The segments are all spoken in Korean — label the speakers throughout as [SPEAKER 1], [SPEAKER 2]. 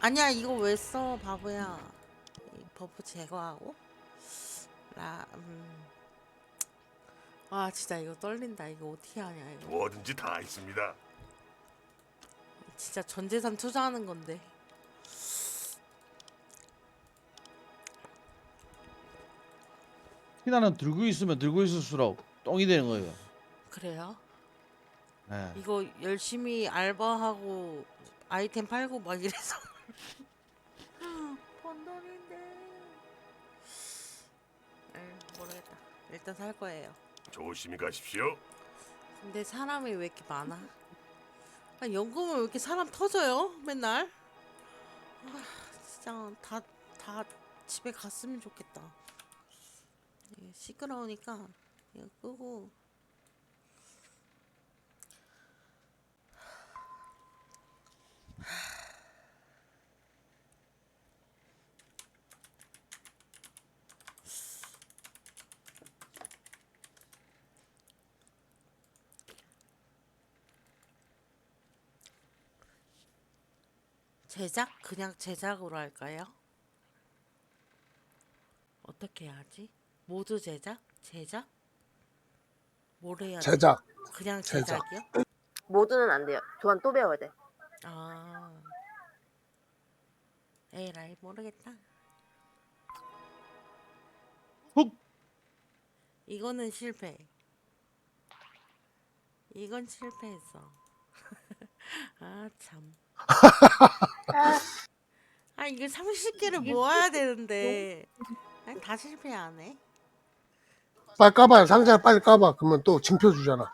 [SPEAKER 1] 아니야 이거 왜 써 바보야 이 버프 제거하고 라 음. 아 진짜 이거 떨린다 이거 어떻게 하냐 이거
[SPEAKER 2] 뭐든지 다 있습니다.
[SPEAKER 1] 진짜 전 재산 투자하는 건데
[SPEAKER 3] 피나는 들고 있으면 들고 있을수록 똥이 되는 거예요.
[SPEAKER 1] 그래요?
[SPEAKER 3] 예.
[SPEAKER 1] 이거 열심히 알바하고 아이템 팔고 막 이래서 번 돈인데 에이, 모르겠다 일단 살 거예요
[SPEAKER 2] 조심히 가십시오.
[SPEAKER 1] 근데 사람이 왜 이렇게 많아? 아, 연금은 왜 이렇게 사람 터져요? 맨날? 아, 진짜 다, 다 집에 갔으면 좋겠다. 이게 시끄러우니까 이거 끄고 제작? 그냥 제작으로 할까요? 어떻게 해야지? 모두 제작? 제작? 뭘 해야 돼?
[SPEAKER 4] 제작.
[SPEAKER 1] 그냥
[SPEAKER 4] 제작.
[SPEAKER 1] 제작이요?
[SPEAKER 5] 모두는 안 돼요. 교환 또 배워야 돼.
[SPEAKER 1] 아. 에라이 모르겠다.
[SPEAKER 3] 훅!
[SPEAKER 1] 이거는 실패. 이건 실패했어. 아 참. 아 이거 30개를 모아야 되는데. 아니 다 실패 안 해.
[SPEAKER 4] 빨리 까봐요. 상자를 빨리 까봐. 그러면 또 징표 주잖아.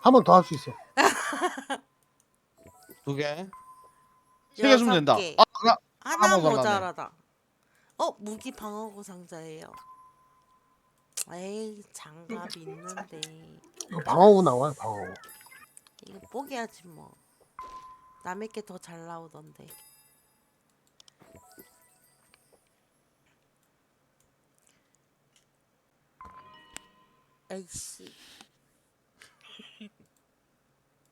[SPEAKER 4] 한 번 더 할 수 있어.
[SPEAKER 3] 두 개. 세 개 주면 된다.
[SPEAKER 1] 여섯 개.
[SPEAKER 3] 아, 하나.
[SPEAKER 1] 하나 모자라다. 어 무기 방어구 상자예요. 에이 장갑 있는데
[SPEAKER 4] 이거 방어구 나와요. 방어구.
[SPEAKER 1] 이거 뽀개야지 뭐. 남의 게 더 잘 나오던데. 에이씨.